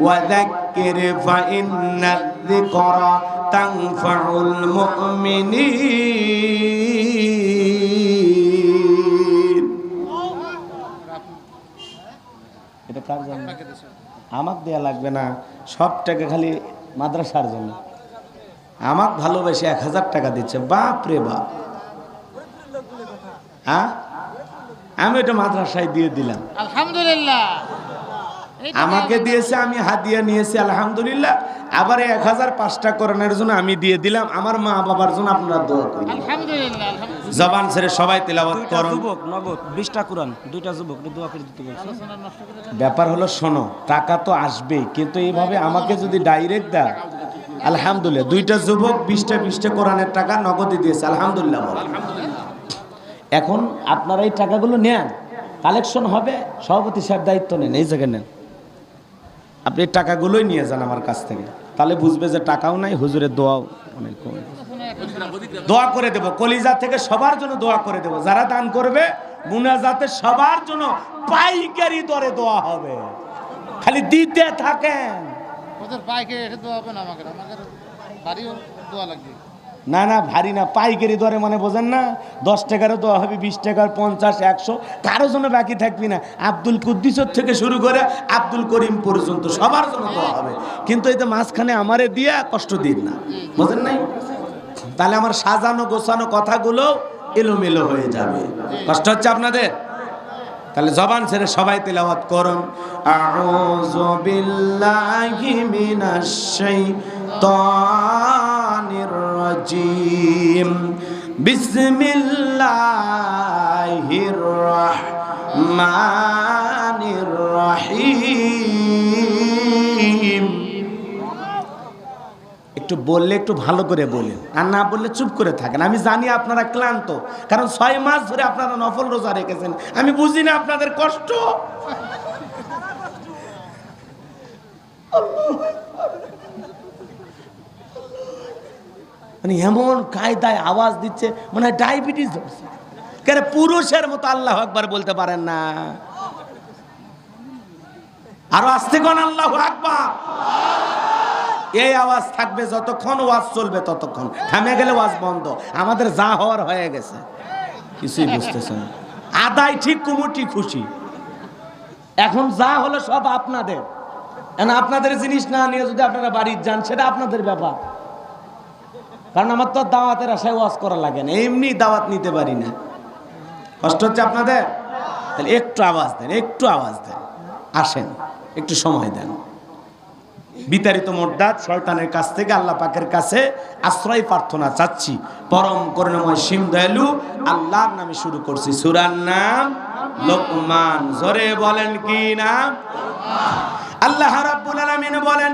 وذكر فإن الذكرى تنفع المؤمنين এটা কার জন্য আমাক দেয়া লাগবে না সব টাকা খালি মাদ্রাসার জন্য আমাক ভালোবেসে এক হাজার টাকা দিচ্ছে বাপ রে বাপ হ্যাঁ আমি এটা মাদ্রাসায় দিয়ে দিলাম আলহামদুলিল্লাহ এই তো আমাকে দিয়েছে আমি হাদিয়া নিয়েছি আলহামদুলিল্লাহ। আবার এক হাজার পাঁচটা করোনার জন্য আমি দিয়ে দিলাম আমার মা বাবার জন্য আপনারা দোয়া করুন। আলহামদুলিল্লাহ আলহামদুলিল্লাহ। জবান ছেড়ে সবাই তেলাওয়াত করুন। যুবক নগদ বিশটা কোরআন দুইটা যুবক দোয়া করে দিতে করে। ব্যাপার হলো শোনো টাকা তো আসবেই কিন্তু এইভাবে আমাকে যদি ডাইরেক্ট দেয় আলহামদুলিল্লাহ দুইটা যুবক বিশটা বিশটা কোরআনের টাকা নগদে দিয়েছে আলহামদুলিল্লাহ বলো। এখন আপনারা এই টাকাগুলো নেন কালেকশন হবে সভাপতি সাহেব দায়িত্ব নেন এই জায়গায় নেন। আপনি টাকাগুলোই নিয়ে যান আমার কাছ থেকে। তাহলে বুঝবে যে টাকাও নাই, হুজুরের দোয়াও অনেক কম। দোয়া করে দেব, কলিজা থেকে সবার জন্য দোয়া করে দেব। যারা দান করবে, মুনাজাতে সবার জন্য পাইকারি দরে দোয়া হবে। খালি দিতে থাকেন। ওদের পাইকে দোয়া হবে না আমাকে আমাকে বাড়িও দোয়া লাগবে। না না, ভারী না, পাইকারি দরে মানে বোঝেন না? দশ টাকারও দোয়া হবে, বিশ টাকার পঞ্চাশ, একশো কারও জন্য বাকি থাকবি না। আব্দুল কুদ্দিসর থেকে শুরু করে আব্দুল করিম পর্যন্ত সবার জন্য দোয়া হবে। কিন্তু এই তো মাঝখানে আমারে দিয়ে কষ্ট দিন না। বোঝেন নাই? তাহলে আমার সাজানো গোছানো কথাগুলো এলোমেলো হয়ে যাবে। কষ্ট হচ্ছে আপনাদের? তাহলে জবান ছেড়ে সবাই তেলাওয়াত করুন। আউযু বিল্লাহি মিনাশ শাইতানির রাজিম বিসমিল্লাহির রাহমানির রহিম। একটু বললে একটু ভালো করে বলেন, আর না বললে চুপ করে থাকেন। আমি জানি আপনারা ক্লান্ত, কারণ ছয় মাস ধরে আপনারা নফল রোজা রেখেছেন। আমি বুঝি না আপনাদের কষ্ট। মানে এমন কায়দায় আওয়াজ দিচ্ছে মানে ডায়াবেটিস ধরছে কেন পুরুষের মতো আল্লাহ একবার বলতে পারেন না। আরও আসতে কোন আল্লাহ আকবার। এই আওয়াজ থাকবে যতক্ষণ, ওয়াজ চলবে ততক্ষণ। থামে গেলে ওয়াজ বন্ধ। আমাদের যা হওয়ার হয়ে গেছে। কিছুই বুঝতেছেন। আদায় ঠিক কুমুটি খুশি। এখন যা হলো সব আপনাদের। আপনাদের জিনিস না নিয়ে যদি আপনারা বাড়ির যান, সেটা আপনাদের ব্যাপার। কারণ আমার তো দাওয়াতের আশায় ওয়াজ করা লাগে না, এমনি দাওয়াত নিতে পারি না। কষ্ট হচ্ছে আপনাদের? তাহলে একটু আওয়াজ দেন, একটু আওয়াজ দেন। আসেন, একটু সময় দেন। বিতাড়িত মোড্ডাত শয়তানের কাছ থেকে আল্লাহ পাকের কাছে আশ্রয় প্রার্থনা চাচ্ছি। পরম করুণাময় সিম দয়ালু আল্লাহর নামে শুরু করছি। সুরার নাম লোকমান। জোরে বলেন কি নাম? আল্লাহ রাব্বুল আলামিন বলেন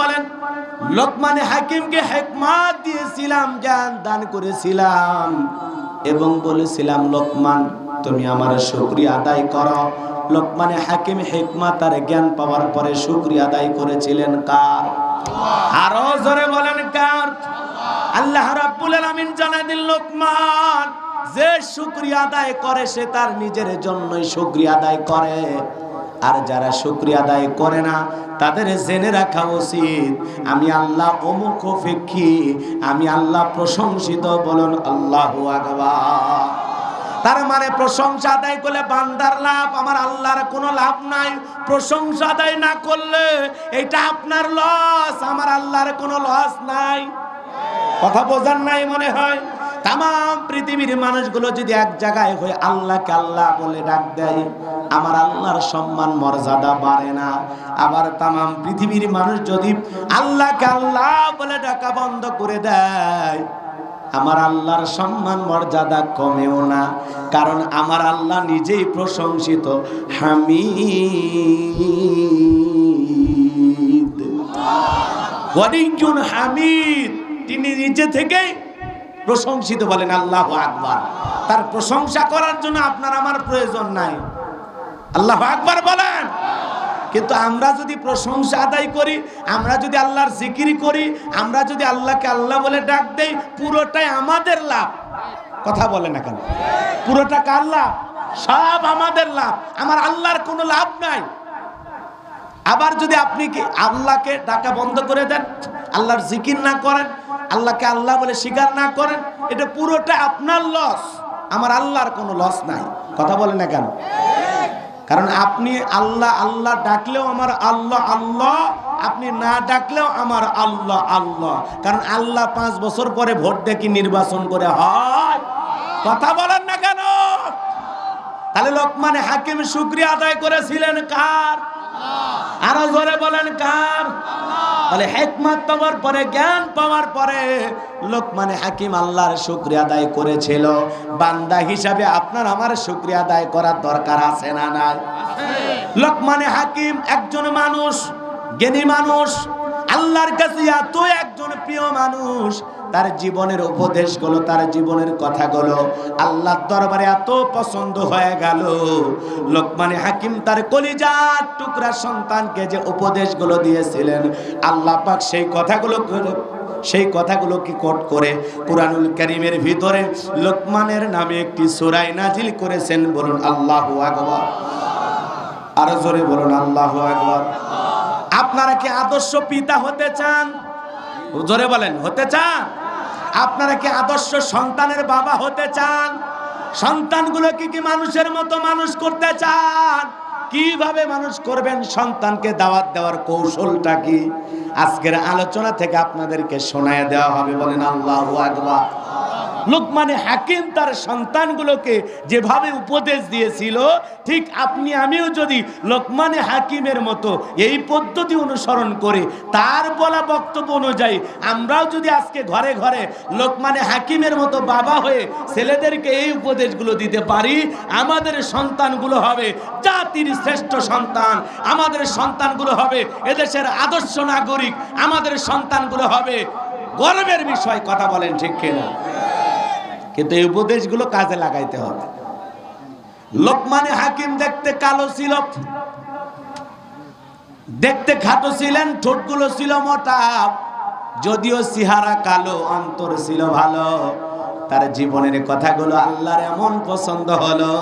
বলেন, লোকমানে হাকিমকে হেকমাত দিয়েছিলাম, জ্ঞান দান করেছিলাম। এবং বলেছিলাম, লোকমান, তুমি আমার শুকরিয়া আদায় করো। লোকমানে হাকিম হেকমাত আর জ্ঞান পাওয়ার পরে শুকরিয়া আদায় করেছিলেন কার? আরও জোরে বলেন কার? আল্লাহ রাব্বুল আলামিন জানাই দিন লোকমান, যে শুকরিয়া আদায় করে সে তার নিজের জন্যই শুকরিয়া আদায় করে। আর যারা শুক্রিয়া আদায় করে না, তাদের জেনে রাখা উচিত, আমি আল্লাহ অমুখ ফেক্ষি আমি আল্লাহ প্রশংসিত বলুন আল্লাহ তার মানে প্রশংসা আদায় করলে বান্দার লাভ, আমার আল্লাহর কোনো লাভ নাই। প্রশংসা আদায় না করলে এটা আপনার লস আমার আল্লাহর কোনো লস নাই। কথা বোঝার নাই মনে হয়? তাম, পৃথিবীর মানুষগুলো যদি এক জায়গায় হয়ে আল্লাহকে আল্লাহ বলে ডাক দেয় আমার আল্লাহর সম্মান, মর্যাদা বাড়ে না। আবার তাম পৃথিবীর মানুষ যদি আল্লাহকে আল্লাহ বলে ডাকা বন্ধ করে দেয়, আমার আল্লাহর সম্মান, মর্যাদা কমেও না। কারণ আমার আল্লাহ নিজেই প্রশংসিত। হামি গরিজুন হামিদ। তিনি নিজে থেকেই প্রশংসিত বলেন, আল্লাহ আকবার। তার প্রশংসা করার জন্য আপনার আমার প্রয়োজন নাই। আল্লাহ আকবার বলেন। কিন্তু আমরা যদি প্রশংসা আদায় করি, আমরা যদি আল্লাহর জিকির করি, আমরা যদি আল্লাহকে আল্লাহ বলে ডাক দেই, পুরোটাই আমাদের লাভ। কথা বলে না কেন? পুরোটা কার লাভ? সব আমাদের লাভ। আমার আল্লাহর কোনো লাভ নাই। আবার যদি আপনি কি আল্লাহকে ডাকা বন্ধ করে দেন, আল্লাহর জিকির না করেন, আল্লাহকে আল্লাহ বলে স্বীকার না করেন, এটা পুরোটা আপনার লস আমার আল্লাহর কোনো লস নাই। কথা বলে না কেন? কারণ আপনি আল্লাহ আল্লাহ ডাকলেও আমার আল্লাহ আল্লাহ। আপনি না ডাকলেও আমার আল্লাহ আল্লাহ। কারণ আল্লাহ পাঁচ বছর পরে ভোট দেখি নির্বাচন করে হয়। কথা বলেন না কেন? তাহলে লোকমানে হাকিম শুক্রিয়া আদায় করেছিলেন কার? আরও জোরে বলেন কার? তাহলে হেকমত পাওয়ার পরে জ্ঞান পাওয়ার পরে লোকমানে হাকিম আল্লাহর শুক্রিয়া আদায় করেছিল। বান্দা হিসাবে আপনার আমার শুক্রিয়া আদায় করার দরকার আছে না নাই? লোকমানে হাকিম একজন মানুষ জ্ঞানী মানুষ আল্লাহর কাছে এত একজন প্রিয় মানুষ, তার জীবনের উপদেশগুলো, তার জীবনের কথাগুলো আল্লাহর দরবারে এত পছন্দ হয়ে গেল। লোকমানে হাকিম তার কলিজার টুকরা সন্তানকে যে উপদেশগুলো দিয়েছিলেন, আল্লাহ পাক সেই কথাগুলো সেই কথাগুলো কি কোট করে কোরআনুল করিমের ভিতরে লোকমানের নামে একটি সুরাই নাজিল করেছেন বলুন আল্লাহু আকবার। আরও জোরে বলুন আল্লাহু আকবার। আপনারা কি আদর্শ পিতা হতে চান? জোরে বলেন, হতে চান? আপনারা কি আদর্শ সন্তানের বাবা হতে চান? সন্তানগুলোকে কি মানুষের মতো মানুষ করতে চান? কীভাবে মানুষ করবেন? সন্তানকে দাওয়াত দেওয়ার কৌশলটা কি? আজকের আলোচনা থেকে আপনাদেরকে শোনায় দেওয়া হবে। বলেন, আল্লাহ আকবার। লোকমানে হাকিম তার সন্তানগুলোকে যেভাবে উপদেশ দিয়েছিল, ঠিক আপনি আমিও যদি লোকমানে হাকিমের মতো এই পদ্ধতি অনুসরণ করে, তার বলা বক্তব্য অনুযায়ী আমরাও যদি আজকে ঘরে ঘরে লোকমানে হাকিমের মতো বাবা হয়ে ছেলেদেরকে এই উপদেশগুলো দিতে পারি, আমাদের সন্তানগুলো হবে জাতির শ্রেষ্ঠ সন্তান, আমাদের সন্তানগুলো হবে এদেশের আদর্শ নাগরিক, আমাদের সন্তানগুলো হবে গর্বের বিষয়, কথা বলেন ঠিক কিনা? কিন্তু এই উপদেশগুলো কাজে লাগাইতে হবে। লোকমানে হাকিম দেখতে কালো ছিল, দেখতে খাটো ছিলেন, ঠোঁটগুলো ছিল মোটা, যদিও সিহারা কালো, অন্তর ছিল ভালো। তার জীবনের কথাগুলো আল্লাহর এমন পছন্দ হলো,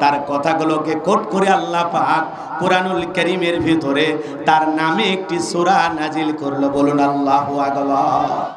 তার কথাগুলোকে কোট করে আল্লাহ পাক কোরআনুল করিমের ভিতরে তার নামে একটি সূরা নাজিল করল। বলুন আল্লাহু আকবার।